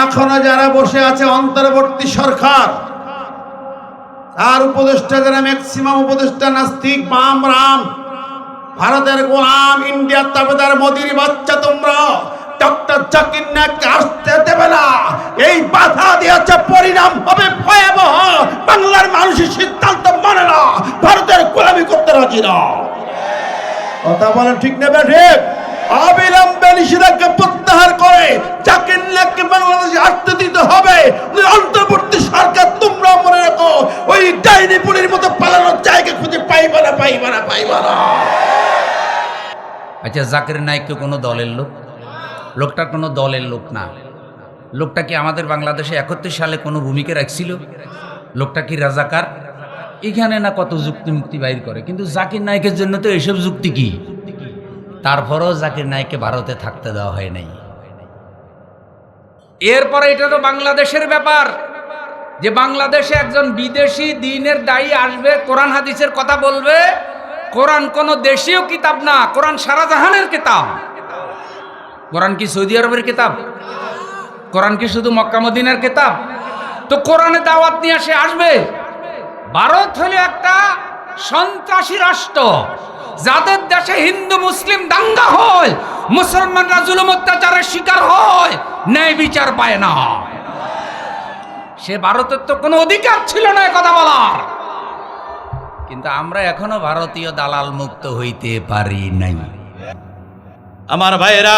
এখনও যারা বসে আছে, অন্তর্বর্তী সরকার, তার উপদেষ্টা যারা ম্যাক্সিমাম উপদেষ্টা, নাস্তিক, বাম, রাম, ভারতের গোলাম ইন্ডিয়ার তাবেদার মোদির বাচ্চা তোমরা ডক্টর জাকির নাককে আসতে দেবে না। এই বাধা দিয়েছে, পরিণাম হবে ভয়াবহ। বাংলার মানুষের সিদ্ধান্ত মানে না, ভারতের গোলামি করতে রাজি না। কথা বলেন ঠিক নেবে ঠিক অবিলম্বে নিষেধাজ্ঞা প্রত্যাহার করে জাকির নাককে বাংলাদেশে আসতে দিতে হবে। অন্তর্বর্তী সরকার তোমরা মনে রাখো, ওই ডাইনি পুলির মতো পালানোর জায়গা খুঁজে পাইবা না পাইবা না পাইবা না। আচ্ছা জাকির নাইক কি কোনো দলের লোক? লোকটা কোনো দলের লোক না। লোকটা কি আমাদের বাংলাদেশে একত্রিশ সালে কোনো ভূমিকা রাখছিল? লোকটা কি রাজাকার? এখানে না কত যুক্তি মুক্তি বাইর করে? কিন্তু জাকির নায়কের জন্য তো এসব যুক্তি কি? তারপরও জাকির নায়ককে ভারতে থাকতে দেওয়া হয় নাই। এরপরে এটা তো বাংলাদেশের ব্যাপার, যে বাংলাদেশে একজন বিদেশি দিনের দায়ী আসবে, কোরআন হাদিসের কথা বলবে। কোরআন কোনো দেশীয় কিতাব না, কোরআন সারাজাহানের কিতাব। কোরআন কি সৌদি আরবের কিতাব? কোরআন কি শুধু মক্কা মদিনার কিতাব? তো কোরআনে দাওয়াত নিয়ে সে আসবে। ভারত হলে একটা সন্ত্রাসী রাষ্ট্র। যাদের দেশে হিন্দু, মুসলিম দাঙ্গা হয়, মুসলমানরা জুলুম অত্যাচারের শিকার হয়, ন্যায় বিচার পায় না। সে ভারতের তো কোনো অধিকার ছিল না কথা বলার। কিন্তু আমরা এখনও ভারতীয় দালাল মুক্ত হইতে পারি নাই। আমার ভাইয়েরা,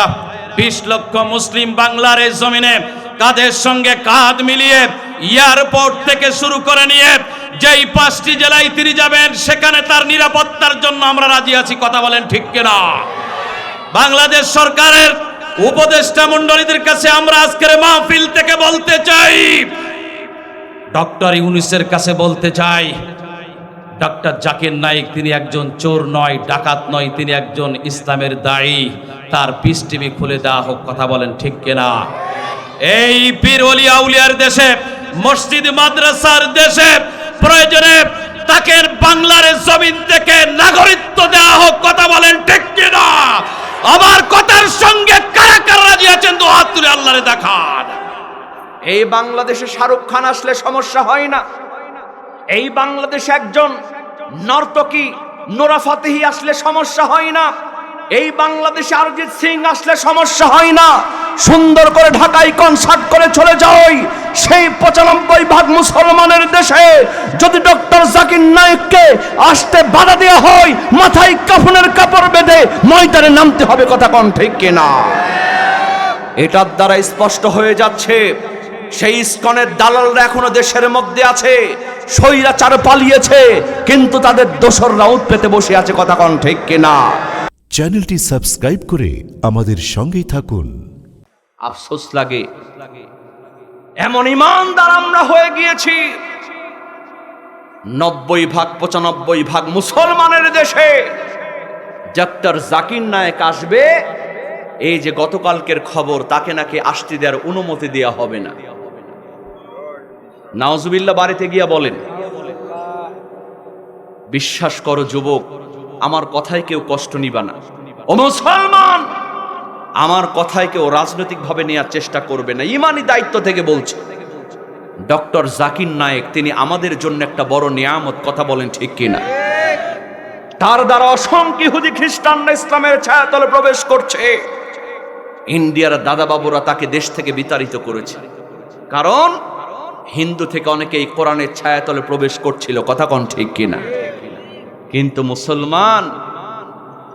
বিশ লক্ষ মুসলিম বাংলার এই জমিনে কাঁধের সঙ্গে কাঁধ মিলিয়ে এয়ারপোর্ট থেকে শুরু করে নিয়ে যেই পাঁচটি জেলায় তিনি যাবেন, সেখানে তার নিরাপত্তার জন্য আমরা রাজি আছি। কথা বলেন ঠিক কিনা? বাংলাদেশ সরকারের উপদেষ্টা মণ্ডলীদের কাছে আমরা আজকের মাহফিল থেকে বলতে চাই, ডক্টর ইউনিসের কাছে বলতে চাই, ডক্টর জাকির নাইক তিনি একজন চোর নয়, ডাকাত নয়, তিনি একজন ইসলামের দায়ী। তার পিস টিভি খুলে দেওয়া হোক, কথা বলেন ঠিক কিনা? এই পীর অলি আউলিয়ার দেশে, মসজিদ মাদ্রাসার দেশে প্রয়োজনে তাকে বাংলার জমিন থেকে নাগরিকত্ব দেওয়া হোক, কথা বলেন ঠিক কিনা? আমার কথার সঙ্গে কারা কারা রাজি আছেন? তো হাত তুলে আল্লাহরে দেখান। এই বাংলাদেশে শাহরুখ খান আসলে সমস্যা হয় না। এই বাংলাদেশে একজন নর্তকী নোরা ফাতেহি আসলে সমস্যা হয় না। এই বাংলাদেশে অরিজিৎ সিং আসলে সমস্যা হয় না। সুন্দর করে ঢাকায় কনসার্ট করে চলে যাই সেই পঁচানব্বই ভাগ মুসলমানের দেশে। যদি ডক্টর জাকির নায়েককে আসতে বাধা দেওয়া হয়, মাথায় কাফনের কাপড় বেঁধে ময়দানে নামতে হবে কথা কন ঠিক কিনা? এটার দ্বারা স্পষ্ট হয়ে যাচ্ছে, সেই ইস্কনের দালালরা এখনও দেশের মধ্যে আছে, স্বৈরাচার পালিয়েছে, কিন্তু তাদের দোসররা পেতে বসে আছে কথা কন ঠিক কিনা? চ্যানেলটি সাবস্ক্রাইব করে আমাদের সঙ্গেই থাকুন। আফসোস লাগে। এমন ইমানদার আমরা হয়ে গিয়েছি। নব্বই ভাগ পঁচানব্বই ভাগ মুসলমানের দেশে ডক্টর জাকির নায়েক আসবে, এই যে গতকালকের খবর, তাকে নাকি আসতে দেওয়ার অনুমতি দেওয়া হবে না। নাওজুবিল্লা বাড়িতে গিয়া বলেন, বিশ্বাস করো যুবক আমার কথায় কেউ কষ্ট নিবা না। ও মুসলমান, আমার কথায় কেউ রাজনৈতিকভাবে নেওয়ার চেষ্টা করবে না। ইমানি দায়িত্ব থেকে বলছে। ডক্টর জাকির নায়েক, তিনি আমাদের জন্য একটা বড় নিয়ামত, কথা বলেন ঠিক কিনা? তার দ্বারা অসংখ্য ইহুদি খ্রিস্টানরা ইসলামের ছায়াতলে প্রবেশ করছে। ইন্ডিয়ার দাদা বাবুরা তাকে দেশ থেকে বিতাড়িত করেছে। কারণ হিন্দু থেকে অনেকে এই কোরআনের ছায়াতলে প্রবেশ করছিল। কথা কন ঠিক কিনা? কিন্তু মুসলমান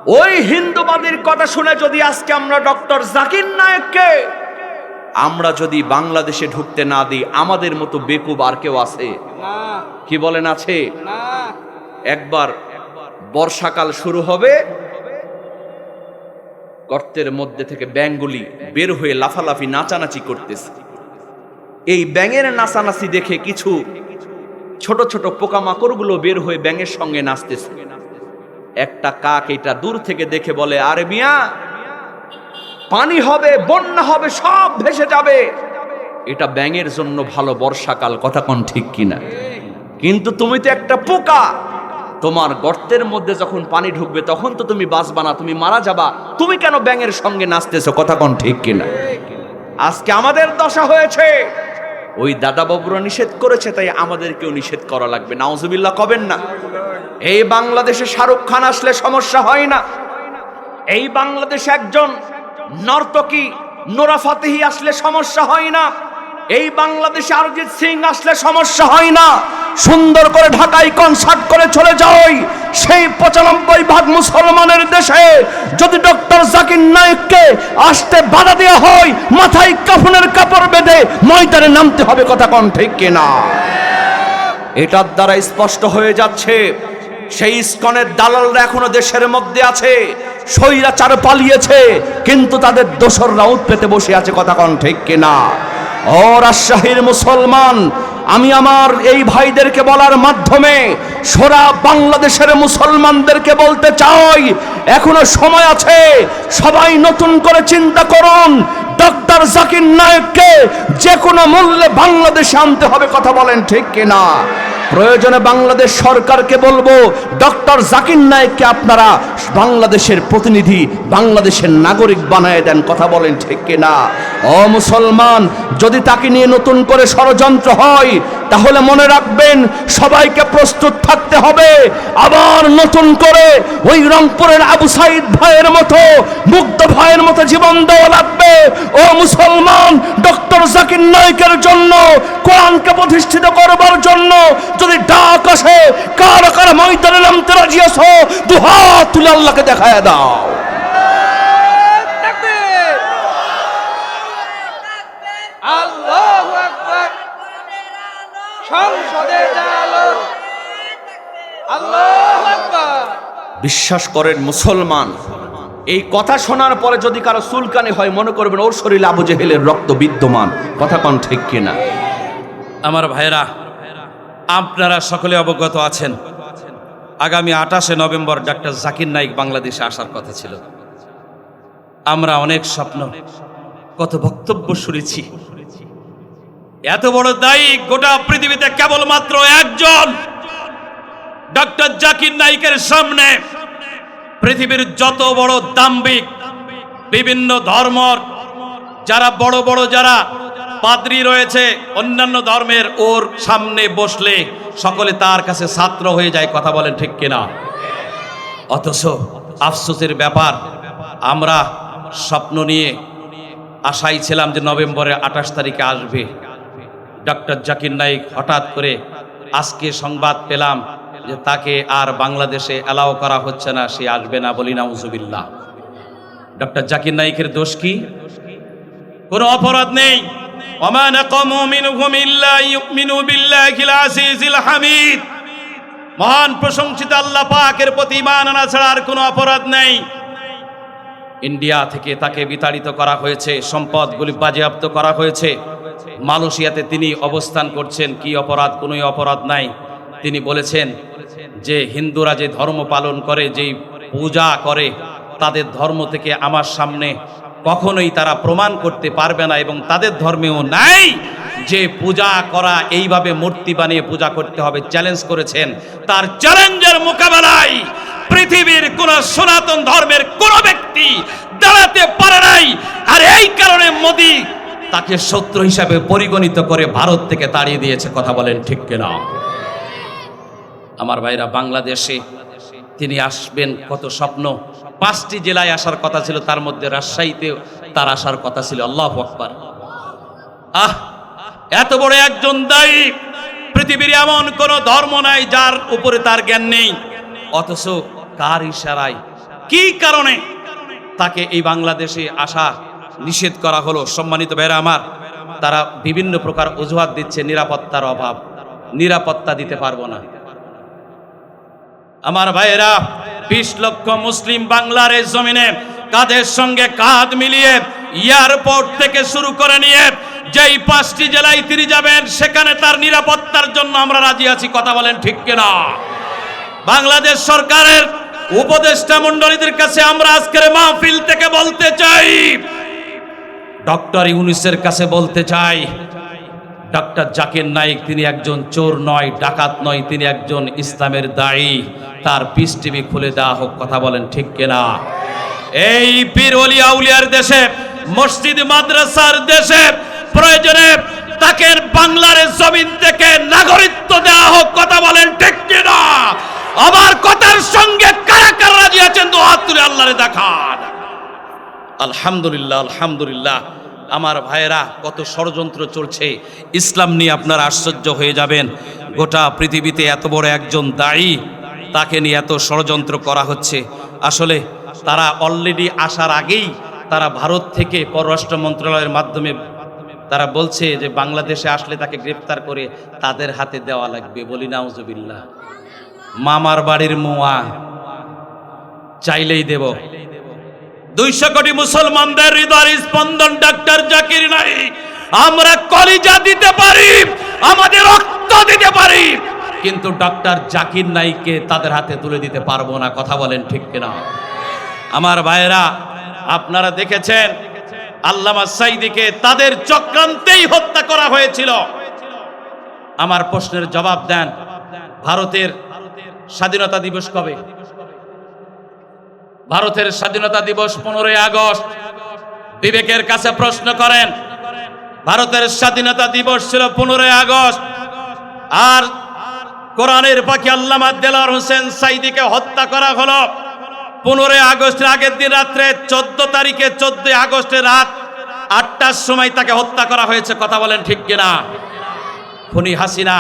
ওই হিন্দুবাদীর কথা শুনে যদি আজকে আমরা ডক্টর জাকির নায়েককে আমরা যদি বাংলাদেশে ঢুকতে না দিই আমাদের মতো বেকুব আর কেউ আছে? কি বলেন আছে? একবার বর্ষাকাল শুরু হবে গর্তের মধ্যে থেকে ব্যাঙগুলি বের হয়ে লাফালাফি নাচানাচি করতেছে। এই ব্যাঙের নাচানাচি দেখে কিছু ছোট ছোট পোকামাকড়গুলো বের হয়ে ব্যাঙের সঙ্গে নাচতেছে। একটা কাক এটা দূর থেকে দেখে বলে, আরে মিয়া, পানি হবে, বন্যা হবে, সব ভেসে যাবে। এটা ব্যাঙের জন্য ভালো বর্ষাকাল, কথা কোন ঠিক কিনা? কিন্তু তুমি তো একটা পোকা। তোমার গর্তের মধ্যে যখন পানি ঢুকবে, তখন তো তুমি বাঁচবা না, তুমি মারা যাবা। তুমি কেন ব্যাঙের সঙ্গে নাচতেছো, কথা কোন ঠিক কিনা? আজকে আমাদের দশা হয়েছে। ওই দাদা বাবুরা নিষেধ করেছে, তাই আমাদেরকেও নিষেধ করা লাগবে। নাওজবিল্লা কবেন না? এই বাংলাদেশে শাহরুখ খান আসলে সমস্যা হয় না। এই বাংলাদেশে একজন নর্তকী নোরা ফাতেহি আসলে সমস্যা হয় না। এই বাংলাদেশে অরিজিৎ সিং আসলে সমস্যা হয় না। সুন্দর করে ঢাকায় কনসার্ট করে চলে যাই সেই পঁচানব্বই ভাগ মুসলমানের দেশে যদি ডক্টর জাকির নায়েককে আসতে বাধা দেওয়া হয়, মাথায় কাফনের কাপড় বেঁধে ময়দানে নামতে হবে কথা কন ঠিক কিনা? এটার দ্বারা স্পষ্ট হয়ে যাচ্ছে, সেই ইস্কনের দালালরা এখনও দেশের মধ্যে আছে, স্বৈরাচার পালিয়েছে, কিন্তু তাদের দোসররা উৎ পেতে বসে আছে কথা কন ঠিক কিনা? ও রাজশাহীর মুসলমান আমি আমার এই ভাইদেরকে বলার মাধ্যমে সোরা বাংলাদেশের মুসলমানদেরকে বলতে চাই, এখনও সময় আছে, সবাই নতুন করে চিন্তা করুন, ডক্টর জাকির নায়েককে যে কোনো মূল্যে বাংলাদেশে আনতে হবে কথা বলেন ঠিক কিনা? প্রয়োজনে বাংলাদেশ সরকারকে বলব, ডক্টর জাকির নায়েককে আপনারা বাংলাদেশের প্রতিনিধি, বাংলাদেশের নাগরিক বানায় দেন কথা বলেন ঠিক কিনা? ও মুসলমান, যদি তাকে নিয়ে নতুন করে ষড়যন্ত্র হয়, তাহলে মনে রাখবেন সবাইকে প্রস্তুত থাকতে হবে। আবার নতুন করে ওই রংপুরের আবু সাইদ ভাইয়ের মতো, মুগ্ধ ভাইয়ের মতো জীবন দেওয়া লাগবে। ও মুসলমান, ডক্টর জাকির নায়কের জন্য, কোরআনকে প্রতিষ্ঠিত করবার জন্য যদি ডাক আসে, কার কার ময়দানে নামতে রাজি আছো, দুহাত তুলে আল্লাহকে দেখায় দাও। সংসদে বিশ্বাস করেন মুসলমান এই কথা শোনার পরে যদি কারও সুলকানি হয় মনে করবেন ওর শরীরে আবু জেহেলের রক্ত বিদ্যমান। কথা কোন ঠিক কিনা? আমার ভাইরা আপনারা সকলে অবগত আছেন আগামী আঠাশে নভেম্বর ডাক্তার জাকির নাইক বাংলাদেশে আসার কথা ছিল। আমরা অনেক স্বপ্ন কত বক্তব্য শুনেছি এত বড় দায়ী গোটা পৃথিবীতে কেবলমাত্র একজন ডক্টর জাকির নাইকের সামনে পৃথিবীর যত বড় দাম্বিক বিভিন্ন ধর্মর, যারা বড় বড় যারা পাদ্রী রয়েছে, অন্যান্য ধর্মের ওর সামনে বসলে সকলে তার কাছে ছাত্র হয়ে যায়, কথা বলেন ঠিক কিনা? অথচ আফসোসের ব্যাপার, আমরা স্বপ্ন নিয়ে আশাই ছিলাম যে নভেম্বরের আঠাশ তারিখে আসবে। ডক্টর জাকির নাইক হঠাৎ করে আজকে সংবাদ পেলাম যে তাকে আর বাংলাদেশে অ্যালাও করা হচ্ছে না, সে আসবে না বলি না নাউজুবিল্লাহ। ডক্টর জাকির নাইকের দোষ কি? কোনো অপরাধ নেই। মহান প্রশংসিত আল্লাহ পাকের প্রতি ইমান আনা ছাড়া আর কোনো অপরাধ নেই। ইন্ডিয়া থেকে তাকে বিতাড়িত করা হয়েছে, সম্পদগুলি বাজেয়াপ্ত করা হয়েছে। মালয়েশিয়াতে তিনি অবস্থান করছেন। কি অপরাধ? কোনোই অপরাধ নাই। তিনি বলেছেন যে, হিন্দুরা যে ধর্ম পালন করে, যেই পূজা করে, তাদের ধর্ম থেকে আমার সামনে কখনোই তারা প্রমাণ করতে পারবে না এবং তাদের ধর্মেও নাই যে পূজা করা, এইভাবে মূর্তি বানিয়ে পূজা করতে হবে চ্যালেঞ্জ করেছেন। তার চ্যালেঞ্জের মোকাবেলায় পৃথিবীর কোন সনাতন ধর্মের কোন ব্যক্তি দাঁড়াতে পারে নাই। আর এই কারণে মোদি তাকে শত্রু হিসাবে পরিগণিত করে ভারত থেকে তাড়িয়ে দিয়েছে। কথা বলেন ঠিক কিনা? আমার ভাইরা, বাংলাদেশে তিনি আসবেন কত স্বপ্ন। পাঁচটি জেলায় আসার কথা ছিল, তার মধ্যে রাজশাহীতে তার আসার কথা ছিল। আল্লাহ আকবার। আহ, এত বড় একজন দায়ী। পৃথিবীর এমন কোন ধর্ম নাই যার উপরে তার জ্ঞান নেই। অথচ কার ইশারায়? কি কারণে? তাকে এই বাংলাদেশে আসা নিষেধ করা হলো। সম্মানিত ভাইরা আমার, তারা বিভিন্ন প্রকার অজুহাত দিচ্ছে নিরাপত্তার অভাব। নিরাপত্তা দিতে পারব না। আমার ভাইয়েরা, বিশ লক্ষ মুসলিম বাংলার এই জমিনে কাদের সঙ্গে কাঁধ মিলিয়ে এয়ারপোর্ট থেকে শুরু করে নিয়ে যেই পাঁচটি জেলায় তিনি যাবেন, সেখানে তার নিরাপত্তার জন্য আমরা রাজি আছি। কথা বলেন ঠিক কিনা? বাংলাদেশ সরকারের উপদেষ্টা মণ্ডলীদের কাছে আমরা আজকের মাহফিল থেকে বলতে চাই ডক্টর ইউনিসের কাছে বলতে চাই, ডক্টর জাকির নাইক তিনি একজন চোর নয়, ডাকাত নয়, তিনি একজন ইসলামের দায়ী। তার পিস টিভি খুলে দেওয়া হোক, কথা বলেন ঠিক কিনা? এই পীর অলি আউলিয়ার দেশে, মসজিদ মাদ্রাসার দেশে প্রয়োজনে তাকে বাংলার জমিন থেকে নাগরিকত্ব দেওয়া হোক, কথা বলেন ঠিক কিনা? আমার কথার সঙ্গে কারা কারা রাজি আছেন তো হাত তুলে আল্লাহরে দেখান। আলহামদুলিল্লাহ আলহামদুলিল্লাহ। আমার ভাইয়েরা, কত ষড়যন্ত্র চলছে। ইসলাম নিয়ে আপনারা আশ্চর্য হয়ে যাবেন। গোটা পৃথিবীতে এত বড় একজন দায়ী, তাকে নিয়ে এত ষড়যন্ত্র করা হচ্ছে। আসলে তারা অলরেডি আসার আগেই তারা ভারত থেকে পররাষ্ট্র মন্ত্রণালয়ের মাধ্যমে তারা বলছে যে, বাংলাদেশে আসলে তাকে গ্রেপ্তার করে তাদের হাতে দেওয়া লাগবে। বলি, নাউজুবিল্লাহ। মামার বাড়ির মোয়া, চাইলেই দেব। দুইশো কোটি মুসলমানদের হৃদয় স্পন্দন ডাক্তার জাকির নাই। আমরা কলিজা দিতে পারি, আমাদের রক্ত দিতে পারি, কিন্তু ডক্টর জাকির নাইকে তাদের হাতে তুলে দিতে পারব না, কথা বলেন ঠিক কিনা? আমার ভাইয়েরা, আপনারা দেখেছেন, আল্লামা সাইদিকে তাদের চক্রান্তেই হত্যা করা হয়েছিল। আমার প্রশ্নের জবাব দেন, ভারতের স্বাধীনতা দিবস কবে? ভারতের স্বাধীনতা দিবস পনেরোই আগস্ট। বিবেকের কাছে প্রশ্ন করেন, ভারতের স্বাধীনতা দিবস ছিল পনেরোই আগস্ট। আর কোরআনের পাখি আল্লামা দেলার হোসেন সাইদিকে হত্যা করা হলো। পনেরোই আগস্টের আগের দিন রাত্রে চোদ্দ তারিখে চোদ্দই আগস্টের রাত আটটার সময় তাকে হত্যা করা হয়েছে। কথা বলেন ঠিক কিনা? ফনি হাসিনা,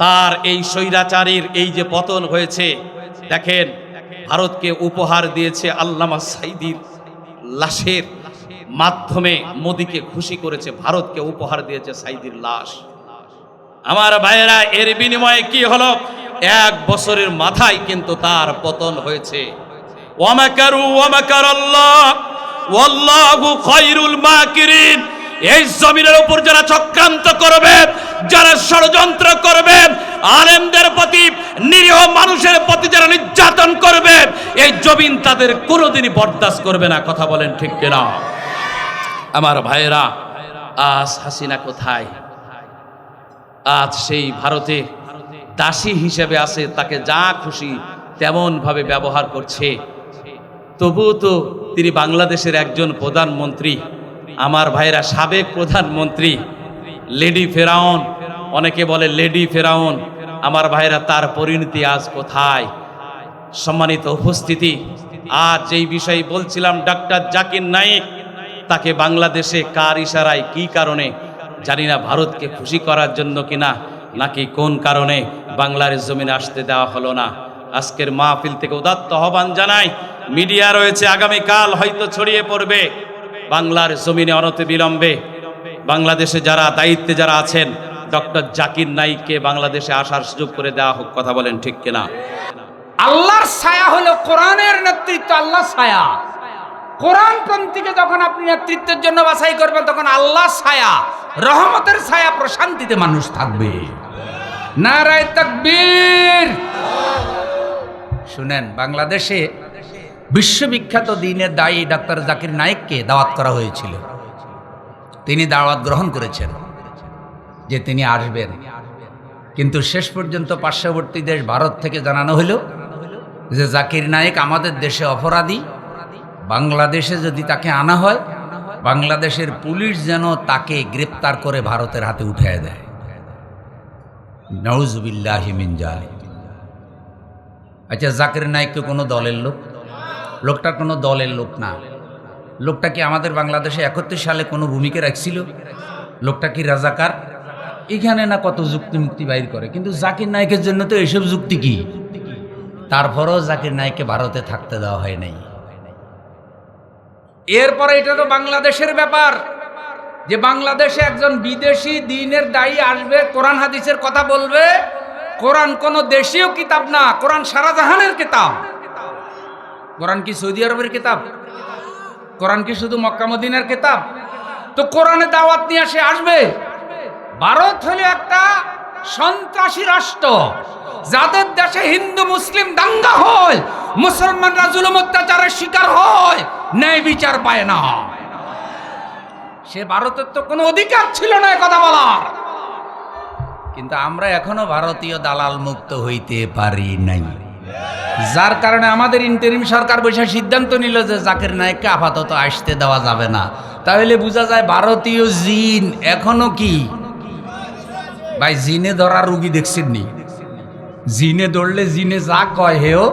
তার এই স্বৈরাচারীর এই যে পতন হয়েছে, দেখেন ভারতকে উপহার দিয়েছে আল্লামা সাইদির লাশের মাধ্যমে মোদিকে খুশি করেছে, ভারতকে উপহার দিয়েছে সাইদির লাশ। আমার ভাইয়েরা, এর বিনিময়ে কি হলো? এক বছরের মাথায় কিন্তু তার পতন হয়েছে। ওয়ামাকারু ওয়ামাকার আল্লাহ ওয়াল্লাহু খায়রুল মাকিরিন। এই জমিনের উপর যারা চক্রান্ত করবে, যারা ষড়যন্ত্র করবে, আলেমদের প্রতি, নিরীহ মানুষের প্রতি যারা নির্যাতন করবে, এই জমিন তাদের কোনোদিনই বরদাস্ত করবে না, কথা বলেন ঠিক কিনা? আমার ভাইয়েরা, আজ হাসিনা কোথায়? আজ সেই ভারতে দাসী হিসেবে আছে, তাকে যা খুশি তেমন ভাবে ব্যবহার করছে। তবুও তো তিনি বাংলাদেশের একজন প্রধানমন্ত্রী। আমার ভাইরা সাবেক প্রধানমন্ত্রী, লেডি ফেরাউন, অনেকে বলে লেডি ফেরাউন, আমার ভাইরা তার পরিণতি আজ কোথায়? সম্মানিত উপস্থিতি, আজ যেই বিষয়ে বলছিলাম, ডাক্তার জাকির নায়েক, তাকে বাংলাদেশে কার ইশারায় কি কারণে, জানি না ভারতকে খুশি করার জন্য কিনা, নাকি কোন কারণে বাংলার জমিনে আসতে দেওয়া হলো না। আজকের মাহফিল থেকে উদাত্ত আহ্বান জানাই, মিডিয়া রয়েছে, আগামীকাল হয়তো ছড়িয়ে পড়বে। বাংলার জমিনে অনতি বিলম্বে বাংলাদেশে যারা দায়িত্বে যারা আছেন, ডক্টর জাকির নাইককে বাংলাদেশে আসার সুযোগ করে দেওয়া হোক, কথা বলেন ঠিক কিনা? আল্লাহর ছায়া হলো কোরআনের নেতৃত্ব আল্লাহ ছায়া। কোরআন পন্থীকে যখন আপনি নেতৃত্বের জন্য বাছাই করবেন, তখন আল্লাহ ছায়া, রহমতের ছায়া, প্রশান্তিতে মানুষ থাকবে। নারায় তাকবীর। শুনেন, বাংলাদেশে বিশ্ববিখ্যাত দিনের দায়ী ডাক্তার জাকির নায়েককে দাওয়াত করা হয়েছিল। তিনি দাওয়াত গ্রহণ করেছেন যে তিনি আসবেন। কিন্তু শেষ পর্যন্ত পার্শ্ববর্তী দেশ ভারত থেকে জানানো হলো যে জাকির নায়েক আমাদের দেশে অপরাধী। বাংলাদেশে যদি তাকে আনা হয়, বাংলাদেশের পুলিশ যেন তাকে গ্রেপ্তার করে ভারতের হাতে উঠিয়ে দেয়। নওজুবিল্লাহিমিন জালিম আচ্ছা জাকির নায়েক কোনো দলের লোক? লোকটা কোনো দলের লোক না। লোকটা কি আমাদের বাংলাদেশে একত্রিশ সালে কোনো ভূমিকা রাখছিল? লোকটা কি রাজাকার? এখানে না কত যুক্তি মুক্তি বাইর করে। কিন্তু জাকির নায়কের জন্য তো এসব যুক্তি কি? তারপরও জাকির নায়ককে ভারতে থাকতে দেওয়া হয় নাই। এরপরে এটা তো বাংলাদেশের ব্যাপার যে বাংলাদেশে একজন বিদেশি দিনের দায়ী আসবে, কোরআন হাদিসের কথা বলবে। কোরআন কোনো দেশীয় কিতাব না, কোরআন সারা জাহানের কিতাব। কোরআন কি সৌদি আরবের কিতাব? কোরআন কি শুধু মক্কা মদিনার কিতাব? তো কোরআনে দাওয়াত নিয়ে সে আসবে। ভারত হলো একটা সন্ত্রাসী রাষ্ট্র। যাদের দেশে হিন্দু, মুসলিম দাঙ্গা হয়, মুসলমানরা জুলুম অত্যাচারের শিকার হয়, ন্যায় বিচার পায় না। সে ভারতের তো কোনো অধিকার ছিল না কথা বলার। কিন্তু আমরা এখনও ভারতীয় দালাল মুক্ত হইতে পারি নাই। যার কারণে আমাদের ইন্টারিম সরকার বসে সিদ্ধান্ত নিল যে জাকির নায়ককে আপাতত আসতে দেওয়া যাবে না। তাহলে বোঝা যায় ভারতীয় জিন এখনও কি? ভাই, জিনে ধরা রুগী দেখছেন নি? জিনে ধরলে জিনে যা কয় হেও।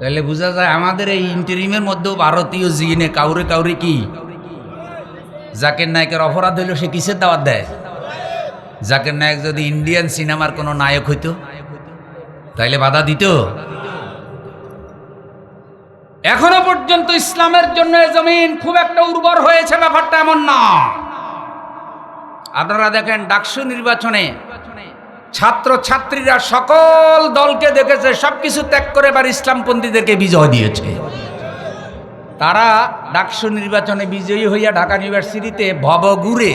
তাহলে বোঝা যায় আমাদের এই ইন্টারিমের মধ্যেও ভারতীয় জিনে কাউরে কাউরে কি? জাকির নায়কের অপরাধ হইল সে কিসের দাওয়াত দেয়? জাকির নায়ক যদি ইন্ডিয়ান সিনেমার কোনো নায়ক হইতো? তাইলে বাধা দিত? এখনও পর্যন্ত ইসলামের জন্য জমিন খুব একটা উর্বর হয়েছে ব্যাপারটা এমন না। আপনারা দেখেন ডাকসু নির্বাচনে ছাত্র ছাত্রীরা সকল দলকে দেখেছে, সবকিছু ত্যাগ করে এবার ইসলামপন্থীদেরকে বিজয় দিয়েছে। তারা ডাকসু নির্বাচনে বিজয়ী হইয়া ঢাকা ইউনিভার্সিটিতে ভবগুরে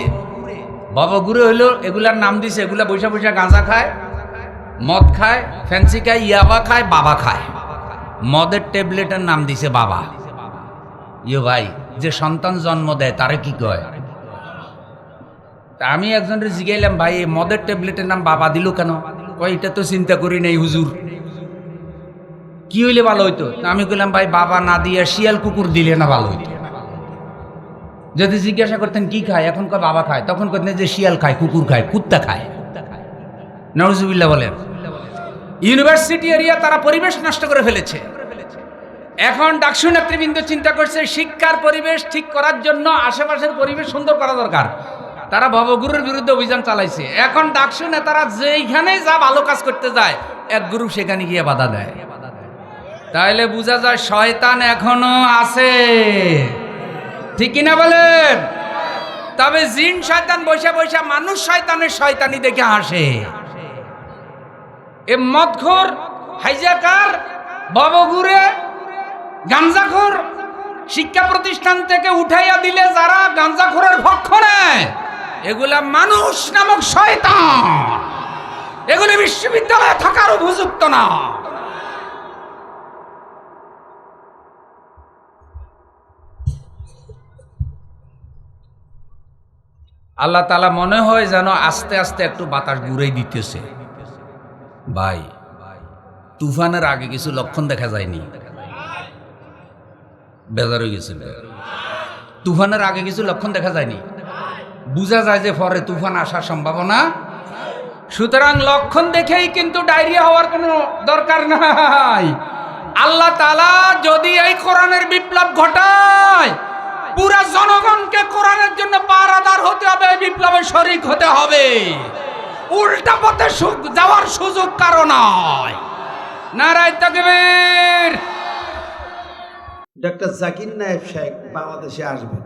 ভবগুরে হইল, এগুলার নাম দিছে, এগুলা বৈশা বৈশা গাঁজা খায়। মদ খায়, ফ্যান্সি খায়, ইয়াবা খায়, বাবা খায়। মদের ট্যাবলেটের নাম দিছে বাবা। ইয়ে ভাই, যে সন্তান জন্ম দেয়, তারে কি কয়? আমি একজনের জিগাইলাম, ভাই, এই মদের ট্যাবলেটের নাম বাবা দিল কেন? কয়, এটা তো চিন্তা করি নাই, হুজুর। কি হইলে ভালো হইতো? আমি কইলাম, ভাই, বাবা না দিয়ে শিয়াল কুকুর দিলে না ভালো হইতো। যদি জিজ্ঞাসা করতেন, কি খায়? এখন কয়, বাবা খায়। তখন করতেন যে শিয়াল খায়, কুকুর খায়, কুত্তা খায়। নজুবিল্লা বলেন ইউনিভার্সিটি এরিয়া তারা পরিবেশ নষ্ট করে ফেলেছে। এখন ডাকসু চিন্তা করছে, শিক্ষার পরিবেশ ঠিক করার জন্য আশেপাশের পরিবেশ সুন্দর করা দরকার। তারা ভবগুরুর বিরুদ্ধে অভিযান চালাইছে। এখন ডাকসু নেতারা যেইখানে যা ভালো কাজ করতে যায়, এক গ্রুপ সেখানে গিয়ে বাধা দেয়। তাহলে বোঝা যায় শয়তান এখনও আছে। ঠিক কিনা বলেন? তবে জিন শয়তান বৈশা বৈশা মানুষ শয়তানের শয়তানি দেখে হাসে। এ মদখোর, হাইজাকার ববগুরে গাঞ্জাখোর শিক্ষা প্রতিষ্ঠান থেকে উঠাইয়া দিলে যারা গাঞ্জাখোরের পক্ষ নেয়, এগুলা মানুষ নামক শয়তান। এগুলি বিশ্ববিদ্যালয়ে থাকার উপযুক্ত না। আল্লাহ তালা মনে হয় যেন আস্তে আস্তে একটু বাতাস ঘুরেই দিতেছে। ভাই, তুফানের আগে কিছু লক্ষণ দেখা যায়নি। বেজার হয়ে গেছিল। তুফানের আগে কিছু লক্ষণ দেখা যায়নি। বোঝা যায় যে পরে তুফান আসার সম্ভাবনা। সুতরাং লক্ষণ দেখেই কিন্তু ডায়রিয়া হওয়ার কোনো দরকার নাই। আল্লাহ তালা যদি এই কোরআনের বিপ্লব ঘটায়, পুরা জনগণকে কোরআনের জন্য পারাদার হতে হবে এই বিপ্লবে শরিক হতে হবে। উল্টা পথে যাওয়ার সুযোগ কারও নয়। নারায় তাকবীর। ডক্টর জাকির নায়েব সাহেব বাংলাদেশে আসবেন।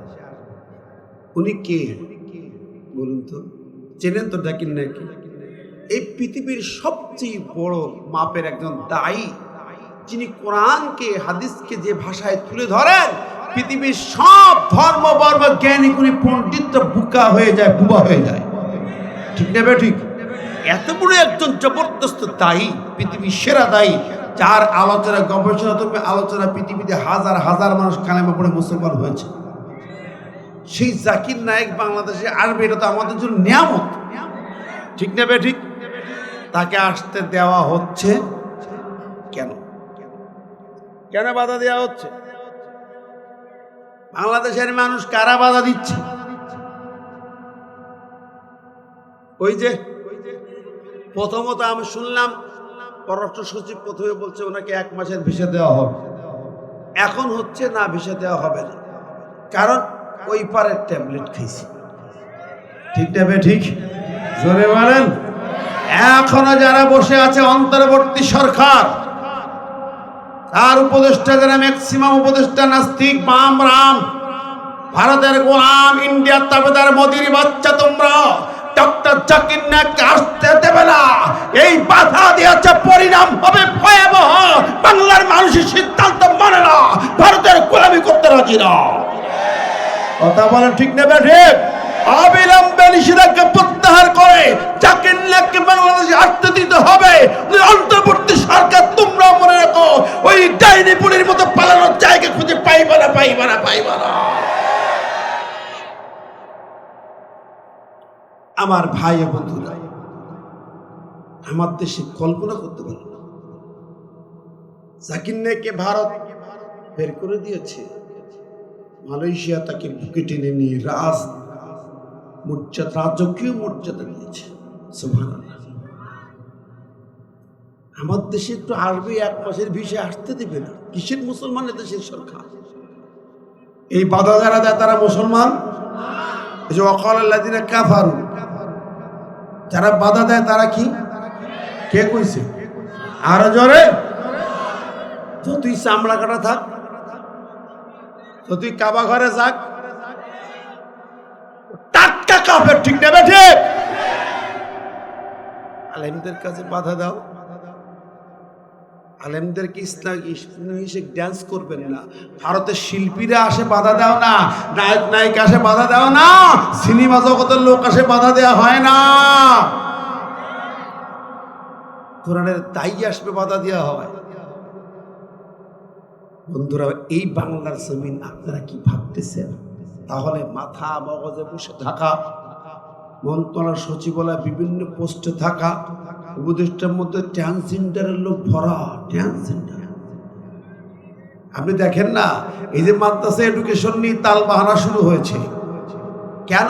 উনি কে? বলুন তো। চেনেন তো জাকির নায়েবকে এই পৃথিবীর সবচেয়ে বড় মাপের একজন দায়ী, যিনি কোরআনকে, হাদিসকে যে ভাষায় তুলে ধরেন, পৃথিবীর সব ধর্ম বর্ম জ্ঞানী গুণী পণ্ডিত বুকা হয়ে যায়, বুবা হয়ে যায়। ঠিক না ঠিক? এত বড় একজন জবরদস্ত দায়ী, পৃথিবীর সেরা দায়ী, যার আলোচনা, গবেষণা তুমি আলোচনা পৃথিবীতে হাজার হাজার মানুষ কালেমা পড়ে মুসলমান হয়েছে। সেই জাকির নায়ক বাংলাদেশে আসবে এটা তো আমাদের জন্য নিয়ামত। ঠিক না বে ঠিক? তাকে আসতে দেওয়া হচ্ছে কেন? কেন বাধা দেওয়া হচ্ছে? বাংলাদেশের মানুষ কারা বাধা দিচ্ছে? ওই যে প্রথমত আমি শুনলাম পররাষ্ট্র সচিব প্রথমে বলছে ওনাকে এক মাসের ভিসা দেওয়া হবে। এখন হচ্ছে না, ভিসা দেওয়া হবে না। কারণ ওই পারের ট্যাবলেট খাইছি। ঠিক না বে ঠিক? জোরে বলেন। এখনও যারা বসে আছে, অন্তর্বর্তী সরকার, তার উপদেষ্টা যারা ম্যাক্সিমাম উপদেষ্টা, নাস্তিক বাম রাম ভারতের গোলাম, ইন্ডিয়ার তাবেদার মোদির বাচ্চা তোমরা ডক্টর জাকির নায়ককে আসতে দেবে না। এই বাধা দিয়েছে, পরিণাম হবে ভয়াবহ। বাংলার মানুষের সিদ্ধান্ত মানে না। ভারতের গোলামি করতে রাজি না। কথা বলেন ঠিক নেবে ঠিক অবিলম্বে নিষেধাজ্ঞা প্রত্যাহার করে জাকির নায়ককে বাংলাদেশে আসতে দিতে হবে। অন্তর্বর্তী সরকার, তোমরা মনে রাখো, ওই ডাইনি পুলির মতো পালানোর জায়গা খুঁজে পাইবা না পাইবা না পাইবা না। আমার ভাই বন্ধুরা, আমার দেশে কল্পনা করতে পারি না। জাকির নাইকে ভারত বের করে দিয়েছে। মালয়েশিয়া তাকে বুকে টেনে নিয়ে রাজ, মর্যাদা, রাজকীয় মর্যাদা দিয়েছে। আমার দেশে একটু আসবে এক মাসের ভিসে আসতে দেবে না। কিসের মুসলমানের দেশের সরকার? এই বাধা যারা দেয় তারা মুসলমান? যে অকাল আল্লাদিনে কাফারু। যারা বাধা দেয় তারা কি? কে কইছে? আরও জোরে। যতই চামড়া কাটা থাক, যতই কাবা ঘরে যাক, টাটকা কাপের ঠিক না বেঠে আলেমদের কাছে বাধা দাও। আলেমদেরকে ইসলাম ইসলামিক ড্যান্স করবেন না। ভারতের শিল্পীরা আসে বাধা দাও না, নায়ক, নায়িকা আসে বাধা দাও না, সিনেমা জগতের লোক আসে বাধা দেওয়া হয় না। কোরআনের তাই আসবে বাধা দেওয়া হয়। বন্ধুরা, এই বাংলার জমিন আপনারা কি ভাবতেছেন? তাহলে মাথা মগজে বসে থাকা মন্ত্রণালয় সচিবালয় বিভিন্ন পোস্টে থাকা উপদেষ্টার মধ্যে ট্রান্সজেন্ডারের লোক ভরা ট্রান্সজেন্ডার আপনি দেখেন না, এই যে মাদ্রাসা এডুকেশন নিয়ে তাল বাহানা শুরু হয়েছে। কেন?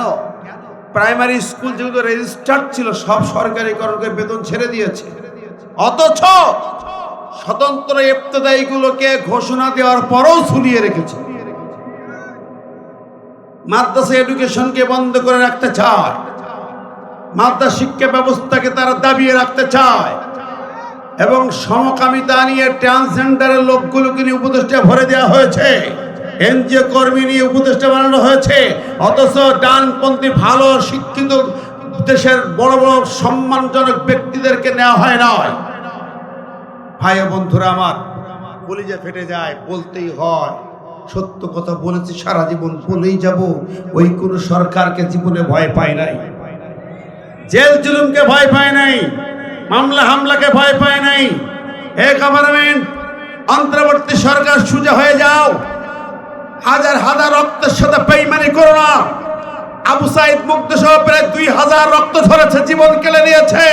প্রাইমারি স্কুল যেগুলো রেজিস্টার্ড ছিল, সব সরকারিকরণকে বেতন ছেড়ে দিয়েছে। অথচ স্বতন্ত্র ইবতদায়ীগুলোকে ঘোষণা দেওয়ার পরও ঝুলিয়ে রেখেছে। মাদ্রাসা এডুকেশনকে বন্ধ করে রাখতে চায়। মাদ্রাসা শিক্ষা ব্যবস্থাকে তারা দাবিয়ে রাখতে চায় এবং সমকামিতা নিয়ে ট্রান্সজেন্ডারের লোকগুলোকে নিয়ে উপদেষ্টা ভরে দেওয়া হয়েছে। এনজিও কর্মী নিয়ে উপদেষ্টা বানানো হয়েছে। অথচ ডানপন্থী ভালো শিক্ষিত দেশের বড় বড় সম্মানজনক ব্যক্তিদেরকে নেওয়া হয় নয় ভাই বন্ধুরা আমার, কলিজা ফেটে যায়, বলতেই হয়, সত্য কথা বলেছি, সারা জীবন বলেই যাব, ওই কোনো সরকারকে জীবনে ভয় পায় নাই। জেল জুলুমকে ভয় পায় নাই, মামলা হামলাকে ভয় পায় নাই। হে গভর্নমেন্ট অন্তর্বর্তী সরকার সুজা হয়ে যাও। হাজার হাজার রক্তের সাথে বেইমানি করো না। আবু সাইদ মুক্ত সহ প্রায় দুই হাজার রক্ত ঝরেছে জীবন কেলে নিয়েছে।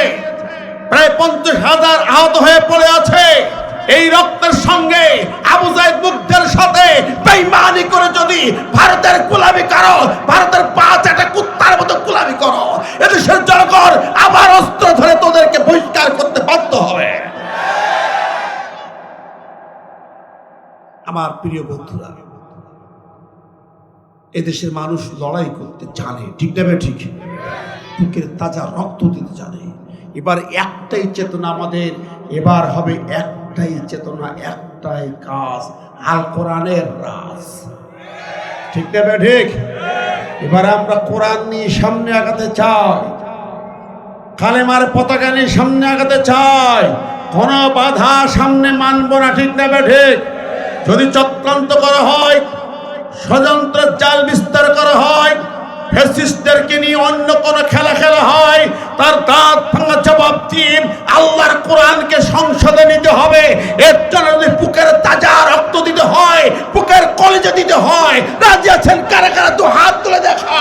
প্রায় পঞ্চাশ হাজার আহত হয়ে পড়ে আছে। এই রক্তের সঙ্গে আবু জাইদ মুগ্ধের সাথে বেইমানি করে যদি ভারতের গোলামি করো, ভারতের পাঁচ একটা কুত্তার মতো গোলামি করো, এদেশের জনগণ আবার অস্ত্র ধরে তোদেরকে বহিষ্কার করতে বাধ্য হবে। আমার প্রিয় বন্ধুরা, এদেশের মানুষ লড়াই করতে জানে, ঠিক না ঠিক? বুকের তাজা রক্ত দিতে জানে। এবার একটাই চেতনা আমাদের, এবার হবে একটাই চেতনা, একটাই কাজ, আল কোরআনের রাজ। ঠিক না বে ঠিক? এবার আমরা কোরআন নিয়ে সামনে আগাতে চাই, কালেমার পতাকা নিয়ে সামনে আগাতে চাই, কোন বাধা সামনে মানব না, ঠিক না বে ঠিক? যদি চক্রান্ত করা হয় ষড়যন্ত্র চাল বিস্তার করা হয় ফেসিস্টদেরকে নিয়ে অন্য কোন খেলা খেলা হয়, তার দাঁত ভাঙা জবাব দিন আল্লাহর কোরআনকে সংসদে নিতে হবে। এর জন্য যদি পুকের তাজা রক্ত দিতে হয় পুকের কলেজে দিতে হয়, রাজি আছেন কারা কারা? তো হাত তুলে দেখা।